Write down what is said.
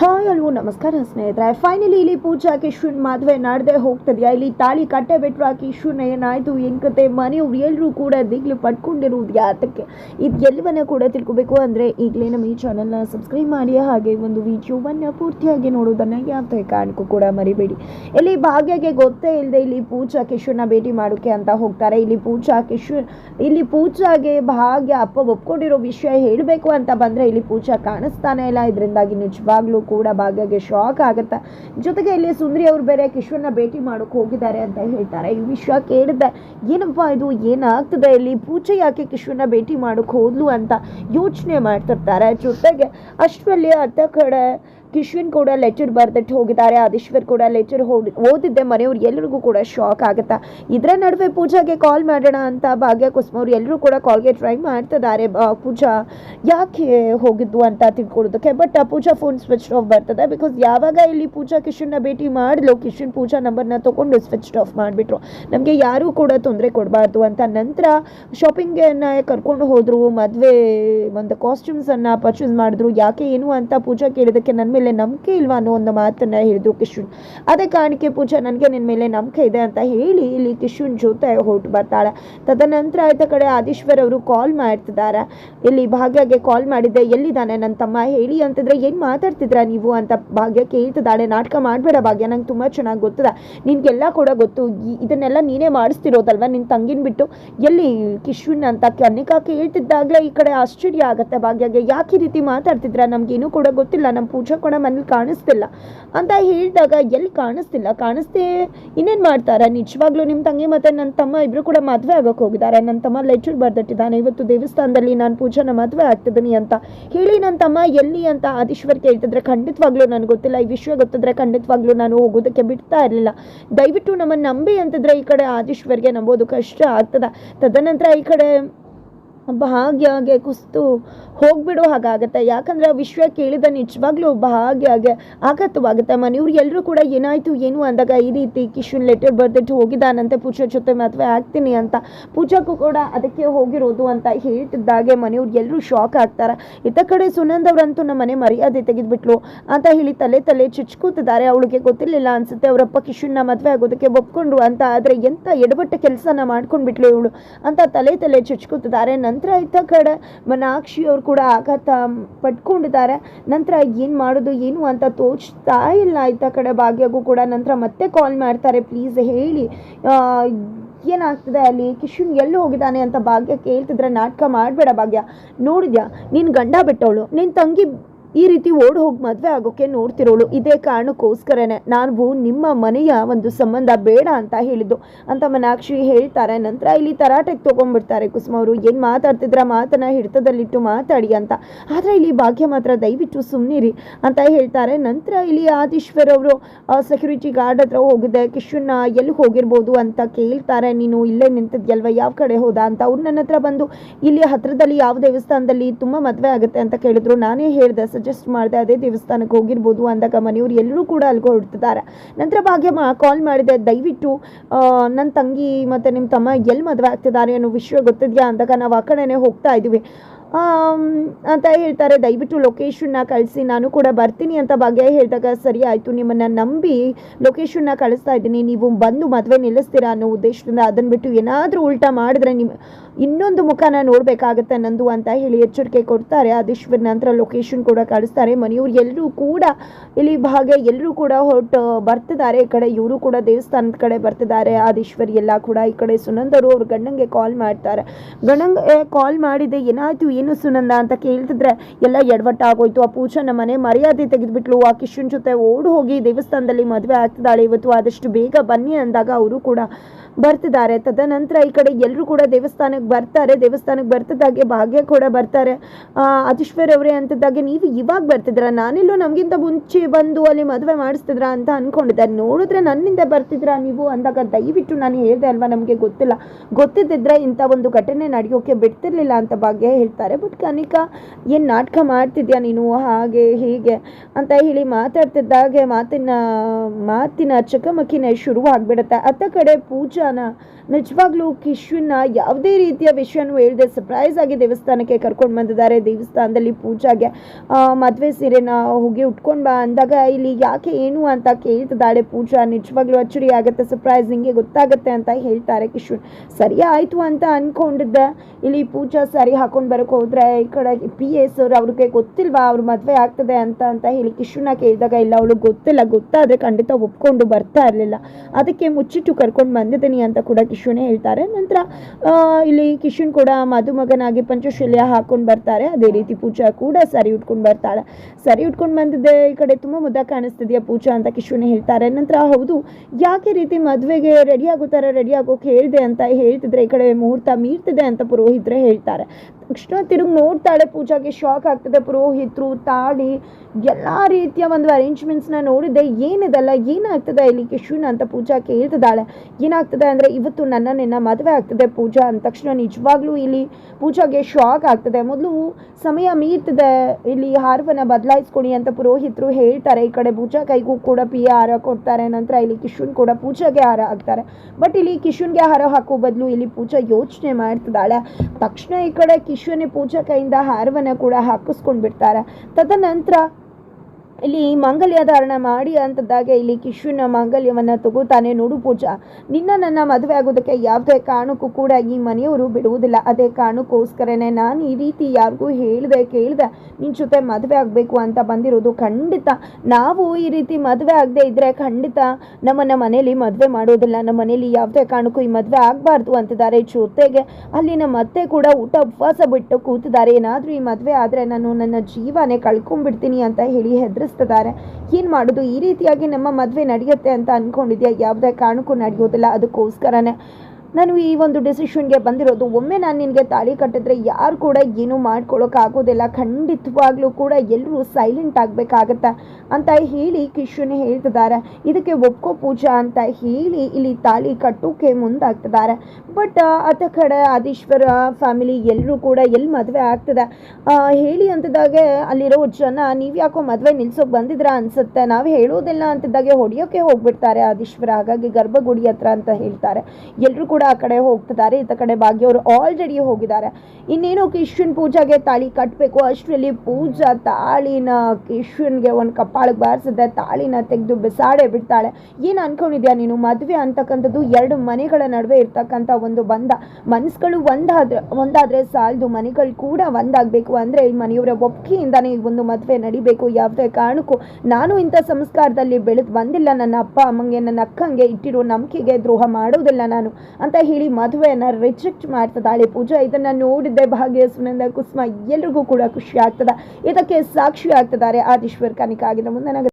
Hi ಅಲ್ವೋ ನಮಸ್ಕಾರ ಸ್ನೇಹಿತರೆ. ಫೈನಲಿ ಇಲ್ಲಿ ಪೂಜಾ, ಕಿಶುನ್ ಮದುವೆ ನಡೆದೇ ಹೋಗ್ತದ್ಯಾ? ಇಲ್ಲಿ ತಾಳಿ ಕಟ್ಟೆ ಬಿಟ್ಟರು ಆ ಕಿಶುನ್ ಏನಾಯ್ತು? ಏನ್ ಕತೆ? ಮನೆಯವ್ರು ಎಲ್ಲರೂ ಕೂಡ ದಿಗ್ಲು ಪಡ್ಕೊಂಡಿರೋದು ಯಾತಕ್ಕೆ? ಇದು ಎಲ್ಲವನ್ನ ಕೂಡ ತಿಳ್ಕೊಬೇಕು ಅಂದರೆ ಈಗಲೇ ನಮ್ಮ ಈ ಚಾನಲ್ನ ಸಬ್ಸ್ಕ್ರೈಬ್ ಮಾಡಿ, ಹಾಗೆ ಒಂದು ವಿಡಿಯೋವನ್ನು ಪೂರ್ತಿಯಾಗಿ ನೋಡೋದನ್ನು ಯಾವುದೇ ಕಾರಣಕ್ಕೂ ಕೂಡ ಮರಿಬೇಡಿ. ಇಲ್ಲಿ ಭಾಗ್ಯಗೆ ಗೊತ್ತೇ ಇಲ್ಲದೆ ಇಲ್ಲಿ ಪೂಜಾ, ಕಿಶುನ್ನ ಭೇಟಿ ಮಾಡೋಕೆ ಅಂತ ಹೋಗ್ತಾರೆ. ಇಲ್ಲಿ ಪೂಜಾ, ಕಿಶುನ್, ಇಲ್ಲಿ ಪೂಜಾಗೆ ಭಾಗ್ಯ ಅಪ್ಪ ಒಪ್ಕೊಂಡಿರೋ ವಿಷಯ ಹೇಳಬೇಕು ಅಂತ ಬಂದರೆ ಇಲ್ಲಿ ಪೂಜಾ ಕಾಣಿಸ್ತಾನೆ ಇಲ್ಲ. ಇದರಿಂದಾಗಿ ನಿಜವಾಗ್ಲೂ ಕೂಡ ಭಾಗ್ಯಗೆ ಶಾಕ್ ಆಗುತ್ತೆ. ಜೊತೆಗೆ ಇಲ್ಲಿ ಸುಂದರಿ ಅವ್ರು ಬೇರೆ ಕಿಶೋರ್ನ ಭೇಟಿ ಮಾಡೋಕೆ ಹೋಗಿದ್ದಾರೆ ಅಂತ ಹೇಳ್ತಾರೆ. ಈ ವಿಷಯ ಕೇಳಿದ್ದೆ ಏನಪ್ಪ ಇದು? ಏನಾಗ್ತದೆ ಇಲ್ಲಿ? ಪೂಜೆ ಯಾಕೆ ಕಿಶೋರ್ನ ಭೇಟಿ ಮಾಡೋಕೆ ಹೋದ್ಲು? ಅಂತ ಯೋಚನೆ ಮಾಡ್ತಿರ್ತಾರೆ. ಜೊತೆಗೆ ಅಷ್ಟರಲ್ಲಿ ಅತ್ತ ಕಡೆ ಕಿಶ್ವಿನ್ ಕೂಡ ಲೆಟರ್ ಬರ್ದಿಟ್ಟು ಹೋಗಿದ್ದಾರೆ. ಆದಿಶ್ವರ್ ಕೂಡ ಲೆಟರ್ ಓದಿದ್ದೆ ಮನೆಯವ್ರು ಎಲ್ಲರಿಗೂ ಕೂಡ ಶಾಕ್ ಆಗುತ್ತಾ. ಇದರ ನಡುವೆ ಪೂಜಾಗೆ ಕಾಲ್ ಮಾಡೋಣ ಅಂತ ಭಾಗ್ಯ ಕುಸುಮವ್ರು ಎಲ್ಲರೂ ಕೂಡ ಕಾಲ್ಗೆ ಟ್ರೈ ಮಾಡ್ತಿದ್ದಾರೆ. ಪೂಜಾ ಯಾಕೆ ಹೋಗಿದ್ದು ಅಂತ ತಿಳ್ಕೊಳ್ಳೋದಕ್ಕೆ but Pooja phone switch off ಬರ್ತದೆ ಬಿಕಾಸ್ ಯಾವಾಗ ಇಲ್ಲಿ ಪೂಜಾ ಕಿಶನ್ನ ಭೇಟಿ ಮಾಡಲು ಕಿಶನ್ ಪೂಜಾ ನಂಬರ್ನ ತೊಗೊಂಡು ಸ್ವಿಚ್ ಆಫ್ ಮಾಡಿಬಿಟ್ರು. ನಮಗೆ ಯಾರೂ ಕೂಡ ತೊಂದರೆ ಕೊಡಬಾರ್ದು ಅಂತ. ನಂತರ ಶಾಪಿಂಗನ್ನು ಕರ್ಕೊಂಡು ಹೋದರು, ಮದುವೆ, ಒಂದು ಕಾಸ್ಟ್ಯೂಮ್ಸನ್ನು ಪರ್ಚೇಸ್ ಮಾಡಿದ್ರು, ಯಾಕೆ ಏನು ಅಂತ ಪೂಜಾ ಕೇಳಿದಕ್ಕೆ ನನ್ನ ಮೇಲೆ ನಂಬಿಕೆ ಇಲ್ವಾ ಅನ್ನೋ ಒಂದು ಮಾತನ್ನು ಹೇಳಿದ್ರು ಕಿಶುನ್. ಅದೇ ಕಾಣಿಕೆ ಪೂಜಾ, ನನಗೆ ನಿನ್ನ ಮೇಲೆ ನಂಬಿಕೆ ಇದೆ ಅಂತ ಹೇಳಿ ಇಲ್ಲಿ ಕಿಶುನ್ ಜೊತೆ ಹೊರಟು ಬರ್ತಾಳೆ. ತದನಂತರ ಆಯ್ತ ಕಡೆ ಆದೀಶ್ವರ್ ಅವರು ಕಾಲ್ ಮಾಡ್ತಿದ್ದಾರೆ. ಇಲ್ಲಿ ಭಾಗ್ಯಗೆ ಕಾಲ್ ಮಾಡಿದ್ದೆ, ಎಲ್ಲಿದ್ದಾನೆ ನನ್ನ ತಮ್ಮ? ಹೇಳಿ ಅಂತಂದರೆ, ಏನು ಮಾತಾಡ್ತಿದ್ರ ನೀವು ಅಂತ ಭಾಗ್ಯ ಕೇಳ್ತಿದ್ದಾಳೆ. ನಾಟಕ ಮಾಡಬೇಡ ಭಾಗ್ಯ, ನಂಗೆ ತುಂಬ ಚೆನ್ನಾಗಿ ಗೊತ್ತದ. ನಿನಗೆಲ್ಲ ಕೂಡ ಗೊತ್ತು. ಇದನ್ನೆಲ್ಲ ನೀನೇ ಮಾಡಿಸ್ತಿರೋದಲ್ವಾ ನಿನ್ನ ತಂಗಿನ ಬಿಟ್ಟು? ಎಲ್ಲಿ ಕಿಶುನ್ ಅಂತ ಕನ್ನಿಕಾ ಕೇಳ್ತಿದ್ದಾಗಲೇ ಈ ಕಡೆ ಆಶ್ಚರ್ಯ ಆಗತ್ತೆ ಭಾಗ್ಯಗೆ. ಯಾಕೆ ರೀತಿ ಮಾತಾಡ್ತಿದ್ರ? ನಮಗೇನು ಕೂಡ ಗೊತ್ತಿಲ್ಲ. ನಮ್ಮ ಪೂಜಾ ಕೂಡ ಮನೇಲಿ ಕಾಣಿಸ್ತಿಲ್ಲ ಅಂತ ಹೇಳಿದಾಗ ಎಲ್ಲಿ ಕಾಣಿಸ್ತಿಲ್ಲ ಕಾಣಿಸ್ತೇ ಇನ್ನೇನು ಮಾಡ್ತಾರೆ? ನಿಜವಾಗ್ಲೂ ನಿಮ್ಮ ತಂಗಿ ಮತ್ತು ನನ್ನ ತಮ್ಮ ಇಬ್ಬರು ಕೂಡ ಮದುವೆ ಆಗೋಕೆ ಹೋಗಿದ್ದಾರೆ. ನನ್ನ ತಮ್ಮ ಲೆಟ್ರ್ ಬರೆದಿಟ್ಟಿದ್ದಾನೆ. ಇವತ್ತು ದೇವಸ್ಥಾನದಲ್ಲಿ ನಾನು ಪೂಜಾನ ಮದುವೆ ಆಗ್ತಿದ್ದೀನಿ ಅಂತ ಹೇಳಿ ನನ್ನ ತಮ್ಮ ಎಲ್ಲಿ ಅಂತ ಆದೀಶ್ವರ್ ಕೇಳ್ತಿದ್ರೆ ಖಂಡಿತವಾಗ್ಲೂ ನನಗೆ ಗೊತ್ತಿಲ್ಲ. ಈ ವಿಷಯ ಗೊತ್ತಿದ್ರೆ ಖಂಡಿತವಾಗ್ಲೂ ನಾನು ಹೋಗೋದಕ್ಕೆ ಬಿಡ್ತಾ ಇರಲಿಲ್ಲ. ದಯವಿಟ್ಟು ನಮ್ಮನ್ನು ನಂಬಿ ಅಂತಿದ್ರೆ ಈ ಕಡೆ ಆದೀಶ್ವರ್ಗೆ ನಂಬೋದು. ಕಷ್ಟ ಆಗ್ತದೆ. ತದನಂತರ ಈ ಕಡೆ ಭಾಗ್ಯಗೆ ಕುಸ್ತು ಹೋಗ್ಬಿಡೋ ಹಾಗಾಗತ್ತೆ. ಯಾಕಂದ್ರೆ ವಿಷಯ ಕೇಳಿದ ನಿಜವಾಗ್ಲೂ ಭಾಗ್ಯಗೆ ಆಘಾತವಾಗುತ್ತೆ. ಮನೆಯವ್ರು ಎಲ್ಲರೂ ಕೂಡ ಏನಾಯ್ತು, ಏನು ಅಂದಾಗ ಈ ರೀತಿ ಕಿಶುನ್ ಲೆಟರ್ ಬರ್ದಿಟ್ಟು ಹೋಗಿದ್ದಾನಂತೆ ಪೂಜಾ ಜೊತೆ ಮದುವೆ ಆಗ್ತೀನಿ ಅಂತ. ಪೂಜಾಕ್ಕೂ ಕೂಡ ಅದಕ್ಕೆ ಹೋಗಿರೋದು ಅಂತ ಹೇಳ್ತಿದ್ದಾಗೆ ಮನೆಯವ್ರು ಎಲ್ಲರೂ ಶಾಕ್ ಆಗ್ತಾರೆ. ಇತ್ತ ಕಡೆ ಸುನಂದ್ ಅವರಂತೂ ನಮ್ಮ ಮನೆ ಮರ್ಯಾದೆ ತೆಗೆದ್ಬಿಟ್ಲು ಅಂತ ಹೇಳಿ ತಲೆ ತಲೆ ಚುಚ್ಕೋತಿದ್ದಾರೆ. ಅವಳಿಗೆ ಗೊತ್ತಿರಲಿಲ್ಲ ಅನ್ಸುತ್ತೆ, ಅವರಪ್ಪ ಕಿಶನ್ನ ಮದುವೆ ಆಗೋದಕ್ಕೆ ಒಪ್ಕೊಂಡ್ರು ಅಂತ. ಆದರೆ ಎಂತ ಎಡವಟ್ಟ ಕೆಲಸನ ಮಾಡ್ಕೊಂಡ್ಬಿಟ್ಲು ಇವಳು ಅಂತ ತಲೆ ತಲೆ ಚುಚ್ಕೋತಿದ್ದಾರೆ. ನಂತರ ಇತ್ತ ಕಡೆ ಮನಾಕ್ಷಿ ಅವರು ಕೂಡ ಆಘಾತ ಪಟ್ಕೊಂಡಿದ್ದಾರೆ ನಂತರ ಏನು ಮಾಡೋದು, ಏನು ಅಂತ ತೋಚ್ತಾ ಇಲ್ಲ. ಇತ್ತ ಕಡೆ ಭಾಗ್ಯಗೂ ಕೂಡ ನಂತರ ಮತ್ತೆ ಕಾಲ್ ಮಾಡ್ತಾರೆ. ಪ್ಲೀಸ್ ಹೇಳಿ. ಏನಾಗ್ತದೆ ಅಲ್ಲಿ? ಕಿಶುನ್ ಎಲ್ಲಿ ಹೋಗಿದ್ದಾನೆ ಅಂತ ಭಾಗ್ಯ ಕೇಳ್ತಿದ್ರೆ ನಾಟಕ ಮಾಡಬೇಡ ಭಾಗ್ಯ. ನೋಡಿದ್ಯಾ? ನಿನ್ನ ಗಂಡ ಬಿಟ್ಟವಳು. ನಿನ್ನ ತಂಗಿ ಈ ರೀತಿ ಓಡ್ ಹೋಗಿ ಮದುವೆ ಆಗೋಕೆ ನೋಡ್ತಿರೋಳು. ಇದೇ ಕಾರಣಕ್ಕೋಸ್ಕರನೇ ನಾವು ನಿಮ್ಮ ಮನೆಯ ಒಂದು ಸಂಬಂಧ ಬೇಡ ಅಂತ ಹೇಳಿದ್ದು. ಅಂತ ಮನಾಕ್ಷಿ ಹೇಳ್ತಾರೆ. ನಂತರ ಇಲ್ಲಿ ತರಾಟೆಗೆ ತೊಗೊಂಡ್ಬಿಡ್ತಾರೆ ಕುಸುಮ ಅವರು. ಏನು ಮಾತಾಡ್ತಿದ್ರ? ಮಾತನ್ನ ಹಿಡಿತದಲ್ಲಿಟ್ಟು ಮಾತಾಡಿ ಅಂತ. ಆದರೆ ಇಲ್ಲಿ ಭಾಗ್ಯ ಮಾತ್ರ ದಯವಿಟ್ಟು ಸುಮ್ಮನಿರಿ ಅಂತ ಹೇಳ್ತಾರೆ. ನಂತರ ಇಲ್ಲಿ ಆದೀಶ್ವರ್ ಅವರು ಸೆಕ್ಯೂರಿಟಿ ಗಾರ್ಡ್ ಹತ್ರ ಹೋಗಿದ್ದೆ ಕಿಶನ್ನ ಎಲ್ಲಿ ಹೋಗಿರ್ಬೋದು ಅಂತ ಕೇಳ್ತಾರೆ. ನೀನು ಇಲ್ಲೇ ನಿಂತಿದ್ಯಲ್ವ? ಯಾವ ಕಡೆ ಹೋದ ಅಂತ. ಅವ್ರು ನನ್ನ ಹತ್ರ ಬಂದು, ಇಲ್ಲಿ ಹತ್ರದಲ್ಲಿ ಯಾವ ದೇವಸ್ಥಾನದಲ್ಲಿ ತುಂಬ ಮದುವೆ ಆಗುತ್ತೆ ಅಂತ ಕೇಳಿದ್ರು. ನಾನೇ ಹೇಳಿದೆ ಸಜೆಸ್ಟ್ ಮಾಡಿದೆ ಅದೇ ದೇವಸ್ಥಾನಕ್ಕೆ ಹೋಗಿರ್ಬೋದು ಅಂದಾಗ ಮನೆಯವ್ರು ಎಲ್ಲರೂ ಕೂಡ ಅಲ್ಲಿಗೆ ಹೊರಡ್ತಿದ್ದಾರೆ ನಂತರ ಭಾಗ್ಯಮ್ಮ ಕಾಲ್ ಮಾಡಿದೆ, ದಯವಿಟ್ಟು ನನ್ನ ತಂಗಿ ಮತ್ತು ನಿಮ್ಮ ತಮ್ಮ ಎಲ್ಲಿ ಮದುವೆ ಆಗ್ತಿದ್ದಾರೆ ಅನ್ನೋ ವಿಷಯ ಗೊತ್ತಿದೆಯಾ? ಅಂದಾಗ ನಾವು ಆ ಕಡೆನೇ ಹೋಗ್ತಾ ಇದ್ದೀವಿ ಅಂತ ಹೇಳ್ತಾರೆ. ದಯವಿಟ್ಟು ಲೊಕೇಶನ್ನ ಕಳಿಸಿ. ನಾನು ಕೂಡ ಬರ್ತೀನಿ ಅಂತ ಭಾಗ್ಯ ಹೇಳಿದಾಗ ಸರಿ ಆಯಿತು. ನಿಮ್ಮನ್ನು ನಂಬಿ ಲೊಕೇಶನ್ನ ಕಳಿಸ್ತಾ ಇದ್ದೀನಿ. ನೀವು ಬಂದು ಮದುವೆ ನಿಲ್ಲಿಸ್ತೀರಾ ಅನ್ನೋ ಉದ್ದೇಶದಿಂದ ಅದನ್ನು ಬಿಟ್ಟು ಏನಾದರೂ ಉಲ್ಟಾ ಮಾಡಿದ್ರೆ ನಿಮ್ಮ ಇನ್ನೊಂದು ಮುಖನ ನೋಡಬೇಕಾಗತ್ತೆ ನಂದು ಅಂತ ಹೇಳಿ ಎಚ್ಚರಿಕೆ ಕೊಡ್ತಾರೆ. ಆದೀಶ್ವರ್ ನಂತರ ಲೊಕೇಶನ್ ಕೂಡ ಕಳಿಸ್ತಾರೆ. ಮನೆಯವ್ರು ಎಲ್ಲರೂ ಕೂಡ ಇಲ್ಲಿ ಭಾಗ್ಯ ಎಲ್ಲರೂ ಕೂಡ ಹೊರಟು ಬರ್ತಿದ್ದಾರೆ. ಈ ಕಡೆ ಇವರು ಕೂಡ ದೇವಸ್ಥಾನದ ಕಡೆ ಬರ್ತಿದ್ದಾರೆ. ಆದೀಶ್ವರ್ ಎಲ್ಲ ಕೂಡ ಈ ಕಡೆ ಸುನಂದರು ಅವ್ರ ಗಂಡಂಗೆ ಕಾಲ್ ಮಾಡ್ತಾರೆ. ಗಂಡಂಗೆ ಕಾಲ್ ಮಾಡಿದೆ. ಏನಾಯ್ತು? ಏನು ಸುನಂದ ಅಂತ ಕೇಳ್ತಿದ್ರೆ, ಎಲ್ಲ ಎಡವಟ್ಟಾಗೋಯ್ತು. ಆ ಪೂಜಾ ನಮ್ಮ ಮನೆ ಮರ್ಯಾದೆ ತೆಗೆದ್ಬಿಟ್ಲು. ಆ ಕಿಶನ್ ಜೊತೆ ಓಡ್ ಹೋಗಿ ದೇವಸ್ಥಾನದಲ್ಲಿ ಮದುವೆ ಆಗ್ತಿದ್ದಾಳೆ. ಇವತ್ತು ಆದಷ್ಟು ಬೇಗ ಬನ್ನಿ ಅಂದಾಗ ಅವರು ಕೂಡ ಬರ್ತಿದ್ದಾರೆ. ತದನಂತರ ಈ ಕಡೆ ಎಲ್ಲರೂ ಕೂಡ ದೇವಸ್ಥಾನಕ್ಕೆ ಬರ್ತಾರೆ. ದೇವಸ್ಥಾನಕ್ಕೆ ಬರ್ತಿದ್ದಾಗೆ ಭಾಗ್ಯ ಕೂಡ ಬರ್ತಾರೆ. ಅತೀಶ್ವರ್ ಅವರೇ ಅಂತಿದ್ದಾಗೆ ನೀವು ಇವಾಗ ಬರ್ತಿದ್ರ ನಾನೆಲ್ಲೋ ನಮಗಿಂತ ಮುಂಚೆ ಬಂದು ಅಲ್ಲಿ ಮದುವೆ ಮಾಡಿಸ್ತಿದ್ರ ಅಂತ ಅನ್ಕೊಂಡಿದ್ದಾರೆ ನೋಡಿದ್ರೆ ನನ್ನಿಂದ ಬರ್ತಿದ್ರಾ ನೀವು ಅಂದಾಗ ದಯವಿಟ್ಟು ನಾನು ಹೇಳಿದೆ ಅಲ್ವಾ ನಮಗೆ ಗೊತ್ತಿಲ್ಲ. ಗೊತ್ತಿದ್ದಿದ್ರೆ ಇಂಥ ಒಂದು ಘಟನೆ ನಡೆಯೋಕೆ ಬಿಡ್ತಿರ್ಲಿಲ್ಲ ಅಂತ ಭಾಗ್ಯ ಹೇಳ್ತಾರೆ. ಬಟ್ ಕನಿಕಾ, ಏನು ನಾಟಕ ಮಾಡ್ತಿದ್ಯಾ ನೀನು? ಹಾಗೆ, ಹೀಗೆ ಅಂತ ಹೇಳಿ ಮಾತಾಡ್ತಿದ್ದಾಗೆ ಮಾತಿನ ಮಾತಿನ ಶುರು ಶುರುವಾಗ್ಬಿಡುತ್ತೆ. ಅತ್ತ ಕಡೆ ಪೂಜಾ ಪೂಜಾನ ನಿಜವಾಗ್ಲೂ ಕಿಶುನ ಯಾವುದೇ ರೀತಿಯ ವಿಷಯನೂ ಹೇಳಿದೆ ಸರ್ಪ್ರೈಸ್ ಆಗಿ ದೇವಸ್ಥಾನಕ್ಕೆ ಕರ್ಕೊಂಡು ಬಂದಿದ್ದಾರೆ. ದೇವಸ್ಥಾನದಲ್ಲಿ ಪೂಜಾಗೆ ಮದುವೆ ಸೀರೆನ ಹೋಗಿ ಉಟ್ಕೊಂಡು ಬಾ ಅಂದಾಗ ಇಲ್ಲಿ ಯಾಕೆ ಏನು ಅಂತ ಕೇಳ್ತಿದ್ದಾಳೆ ಪೂಜಾ. ನಿಜವಾಗ್ಲೂ ಅಚ್ಚರಿ ಆಗುತ್ತೆ ಸರ್ಪ್ರೈಸ್ ಹಿಂಗೆ ಗೊತ್ತಾಗುತ್ತೆ ಅಂತ ಹೇಳ್ತಾರೆ ಕಿಶುನ್. ಸರಿ ಆಯಿತು ಅಂತ ಅನ್ಕೊಂಡಿದ್ದೆ. ಇಲ್ಲಿ ಪೂಜಾ ಸರಿ ಹಾಕೊಂಡು ಬರೋಕೆ ಹೋದ್ರೆ ಈ ಕಡೆ ಪಿ ಎಸ್ ಅವ್ರು ಅವ್ರಿಗೆ ಗೊತ್ತಿಲ್ವಾ ಅವ್ರ ಮದುವೆ ಆಗ್ತದೆ ಅಂತ ಅಂತ ಹೇಳಿ ಕಿಶುನ ಕೇಳಿದಾಗ ಇಲ್ಲ ಅವಳು ಗೊತ್ತಿಲ್ಲ. ಗೊತ್ತಾದರೆ ಖಂಡಿತ ಒಪ್ಕೊಂಡು ಬರ್ತಾ ಇರಲಿಲ್ಲ. ಅದಕ್ಕೆ ಮುಚ್ಚಿಟ್ಟು ಕರ್ಕೊಂಡು ಬಂದಿದ್ದೀನಿ. ಅಂತ ಕೂಡ ಕಿಶುನೇ ಹೇಳ್ತಾರೆ. ನಂತರ ಇಲ್ಲಿ ಕಿಶುನ್ ಕೂಡ ಮಧುಮಗನಾಗಿ ಪಂಚಶಲ್ಯ ಹಾಕೊಂಡು ಬರ್ತಾರೆ. ಅದೇ ರೀತಿ ಪೂಜಾ ಕೂಡ ಸರಿ ಉಟ್ಕೊಂಡು ಬರ್ತಾಳೆ. ಸರಿ ಉಟ್ಕೊಂಡು ಬಂದಿದ್ದೆ, ಈ ಕಡೆ ತುಂಬ ಮುದ್ದ ಕಾಣಿಸ್ತಿದೆಯಾ ಪೂಜಾ ಅಂತ ಕಿಶುನೇ ಹೇಳ್ತಾರೆ. ನಂತರ, ಹೌದು, ಯಾಕೆ ರೀತಿ ಮದುವೆಗೆ ರೆಡಿ ಆಗೋತಾರೆ ರೆಡಿ ಆಗೋಕೆ ಹೇಳಿದೆ ಅಂತ ಹೇಳ್ತಿದ್ರೆ, ಈ ಕಡೆ ಮುಹೂರ್ತ ಮೀರ್ತಿದೆ ಅಂತ ಪುರೋಹಿತರೆ ಹೇಳ್ತಾರೆ. ತಕ್ಷಣ ತಿರುಗಿ ನೋಡ್ತಾಳೆ. ಪೂಜಾಗೆ ಶಾಕ್ ಆಗ್ತದೆ. ಪುರೋಹಿತರು ತಾಳಿ ಎಲ್ಲ ರೀತಿಯ ಒಂದು ಅರೇಂಜ್ಮೆಂಟ್ಸ್ನ ನೋಡಿದೆ. ಏನಿದೆಲ್ಲ, ಏನಾಗ್ತದೆ ಇಲ್ಲಿ ಕಿಶುನ್ ಅಂತ ಪೂಜಾ ಕೇಳ್ತಿದ್ದಾಳೆ. ಏನಾಗ್ತದೆ ಅಂದರೆ ಇವತ್ತು ನನ್ನ ನಿನ್ನ ಮದುವೆ ಆಗ್ತದೆ ಪೂಜಾ ಅಂದ ತಕ್ಷಣ ನಿಜವಾಗ್ಲೂ ಇಲ್ಲಿ ಪೂಜಾಗೆ ಶಾಕ್ ಆಗ್ತದೆ. ಮೊದಲು ಸಮಯ ಮೀರ್ತದೆ. ಇಲ್ಲಿ ಹಾರವನ್ನು ಬದಲಾಯಿಸ್ಕೊಡಿ ಅಂತ ಪುರೋಹಿತರು ಹೇಳ್ತಾರೆ. ಈ ಕಡೆ ಪೂಜಾ ಕೈಗೂ ಕೂಡ ಪಿ ಹಾರ ಕೊಡ್ತಾರೆ. ನಂತರ ಇಲ್ಲಿ ಕಿಶುನ್ ಕೂಡ ಪೂಜಾಗೆ ಹಾರ ಹಾಕ್ತಾರೆ. ಬಟ್ ಇಲ್ಲಿ ಕಿಶುನ್ಗೆ ಹಾರ ಹಾಕೋ ಬದಲು ಇಲ್ಲಿ ಪೂಜಾ ಯೋಚನೆ ಮಾಡ್ತಿದ್ದಾಳೆ. ತಕ್ಷಣ ಈ ಕಡೆ ಕಿಶುನಿ ಪೂಜಾ ಕೈಯಿಂದ ಹಾರವನ್ನು ಕೂಡ ಹಾಕಿಸ್ಕೊಂಡು ಬಿಡ್ತಾರೆ ತದನಂತರ ಇಲ್ಲಿ ಮಾಂಗಲ್ಯ ಧಾರಣ ಮಾಡಿ ಅಂತದ್ದಾಗೆ ಇಲ್ಲಿ ಕಿಶುನ ಮಾಂಗಲ್ಯವನ್ನು ತಗೋತಾನೆ ನೋಡು ಪೂಜಾ. ನಿನ್ನ ನನ್ನ ಮದುವೆ ಆಗೋದಕ್ಕೆ ಯಾವುದೇ ಕಾರಣಕ್ಕೂ ಕೂಡ ಈ ಮನೆಯವರು ಬಿಡುವುದಿಲ್ಲ. ಅದೇ ಕಾರಣಕ್ಕೋಸ್ಕರನೇ ನಾನು ಈ ರೀತಿ ಯಾರಿಗೂ ಹೇಳಿದೆ ಕೇಳಿದೆ ನಿನ್ನ ಜೊತೆ ಮದುವೆ ಆಗಬೇಕು ಅಂತ ಬಂದಿರೋದು ಖಂಡಿತ. ನಾವು ಈ ರೀತಿ ಮದುವೆ ಆಗದೆ ಇದ್ದರೆ ಖಂಡಿತ ನಮ್ಮನ್ನ ಮನೇಲಿ ಮದುವೆ ಮಾಡೋದಿಲ್ಲ. ನಮ್ಮ ಮನೇಲಿ ಯಾವುದೇ ಕಾರಣಕ್ಕೂ ಈ ಮದುವೆ ಆಗಬಾರ್ದು ಅಂತಿದ್ದಾರೆ. ಜೊತೆಗೆ ಅಲ್ಲಿನ ಮತ್ತೆ ಕೂಡ ಊಟ ಉಪವಾಸ ಬಿಟ್ಟು ಕೂತಿದ್ದಾರೆ. ಏನಾದರೂ ಈ ಮದುವೆ ಆದರೆ ನಾನು ನನ್ನ ಜೀವನೇ ಕಳ್ಕೊಂಡ್ಬಿಡ್ತೀನಿ ಅಂತ ಹೇಳಿ ಹೆದರಿಸ್ತಿದ್ದಾರೆ ಏನು ಮಾಡೋದು? ಈ ರೀತಿಯಾಗಿ ನಮ್ಮ ಮದುವೆ ನಡೆಯುತ್ತೆ ಅಂತ ಅಂದ್ಕೊಂಡಿದ್ಯಾ ಯಾವುದೇ ಕಾರಣಕ್ಕೂ ನಡೆಯೋದಿಲ್ಲ ಅದಕ್ಕೋಸ್ಕರನೇ ನಾನು ಈ ಒಂದು ಡಿಸಿಷನ್ಗೆ ಬಂದಿರೋದು. ಒಮ್ಮೆ ನಾನು ನಿನಗೆ ತಾಳಿ ಕಟ್ಟಿದ್ರೆ ಯಾರು ಕೂಡ ಏನೂ ಮಾಡ್ಕೊಳ್ಳೋಕ್ಕಾಗೋದಿಲ್ಲ ಖಂಡಿತವಾಗ್ಲೂ ಕೂಡ ಎಲ್ಲರೂ ಸೈಲೆಂಟ್ ಆಗಬೇಕಾಗತ್ತೆ ಅಂತ ಹೇಳಿ ಕಿಶನ್ ಹೇಳ್ತಿದ್ದಾರೆ. ಇದಕ್ಕೆ ಒಪ್ಕೋ ಪೂಜಾ ಅಂತ ಹೇಳಿ ಇಲ್ಲಿ ತಾಳಿ ಕಟ್ಟೋಕೆ ಮುಂದಾಗ್ತಿದ್ದಾರೆ. ಬಟ್ ಅತ ಕಡೆ ಆದೀಶ್ವರ ಫ್ಯಾಮಿಲಿ ಎಲ್ಲರೂ ಕೂಡ ಎಲ್ಲಿ ಮದುವೆ ಆಗ್ತದೆ. ಹೇಳಿ ಅಂತಿದ್ದಾಗೆ ಅಲ್ಲಿರೋ ಜನ, ನೀವು ಯಾಕೋ ಮದುವೆ ನಿಲ್ಸೋಕೆ ಬಂದಿದ್ರ ಅನ್ಸುತ್ತೆ. ನಾವು ಹೇಳೋದಿಲ್ಲ ಅಂತಿದ್ದಾಗೆ ಹೊಡಿಯೋಕೆ ಹೋಗ್ಬಿಡ್ತಾರೆ ಆದೀಶ್ವರ. ಹಾಗಾಗಿ ಗರ್ಭಗುಡಿ ಹತ್ರ ಅಂತ ಹೇಳ್ತಾರೆ. ಎಲ್ಲರೂ ಕೂಡ ಆ ಕಡೆ ಹೋಗ್ತಿದ್ದಾರೆ. ಈತ ಕಡೆ ಭಾಗ್ಯವರು ಆಲ್ರೆಡಿ ಹೋಗಿದ್ದಾರೆ. ಇನ್ನೇನು ಕಿಶನ್ ಪೂಜಾಗೆ ತಾಳಿ ಕಟ್ಟಬೇಕು ಅಷ್ಟರಲ್ಲಿ ಪೂಜಾ ತಾಳಿನ ಕಿಶನ್ಗೆ ಒಂದು ಕಪ್ಪಾಳಕ್ಕೆ ಬಾರಿಸಿದೆ. ತಾಳಿನ ತೆಗೆದು ಬಿಸಾಡೆ ಬಿಡ್ತಾಳೆ. ಏನು ಅನ್ಕೊಂಡಿದ್ಯಾ ನೀನು? ಮದುವೆ ಅಂತಕ್ಕಂಥದ್ದು ಎರಡು ಮನೆಗಳ ನಡುವೆ ಇರ್ತಕ್ಕಂಥ ಒಂದು ಬಂಧ. ಮನಸ್ಸುಗಳು ಒಂದಾದ್ರೆ ಒಂದಾದ್ರೆ ಸಾಲದು. ಮನೆಗಳು ಕೂಡ ಒಂದಾಗಬೇಕು ಅಂದರೆ ಈ ಮನೆಯವರ ಒಪ್ಪಿಗೆಯಿಂದಾನೇ ಈ ಒಂದು ಮದುವೆ ನಡಿಬೇಕು. ಯಾವುದೇ ಕಾರಣಕ್ಕೂ ನಾನು ಇಂಥ ಸಂಸ್ಕಾರದಲ್ಲಿ ಬೆಳೆದು ಬಂದಿಲ್ಲ. ನನ್ನ ಅಪ್ಪ, ಅಮ್ಮಂಗೆ, ನನ್ನ ಅಕ್ಕಂಗೆ ಇಟ್ಟಿರೋ ನಂಬಿಕೆಗೆ ದ್ರೋಹ ಮಾಡೋದಿಲ್ಲ ನಾನು ಅಂತ ಹೇಳಿ ಮದುವೆಯನ್ನು ರಿಜೆಕ್ಟ್ ಮಾಡ್ತದಾಳೆ ಪೂಜಾ. ಇದನ್ನು ನೋಡಿದ್ದೆ ಭಾಗ್ಯ ಸುನಂದ ಕುಸುಮ ಎಲ್ರಿಗೂ ಕೂಡ ಖುಷಿ ಆಗ್ತದ. ಇದಕ್ಕೆ ಸಾಕ್ಷಿ ಆಗ್ತಿದ್ದಾರೆ ಆದೀಶ್ವರ್ ಕನಿಕ ಮುಂದೆ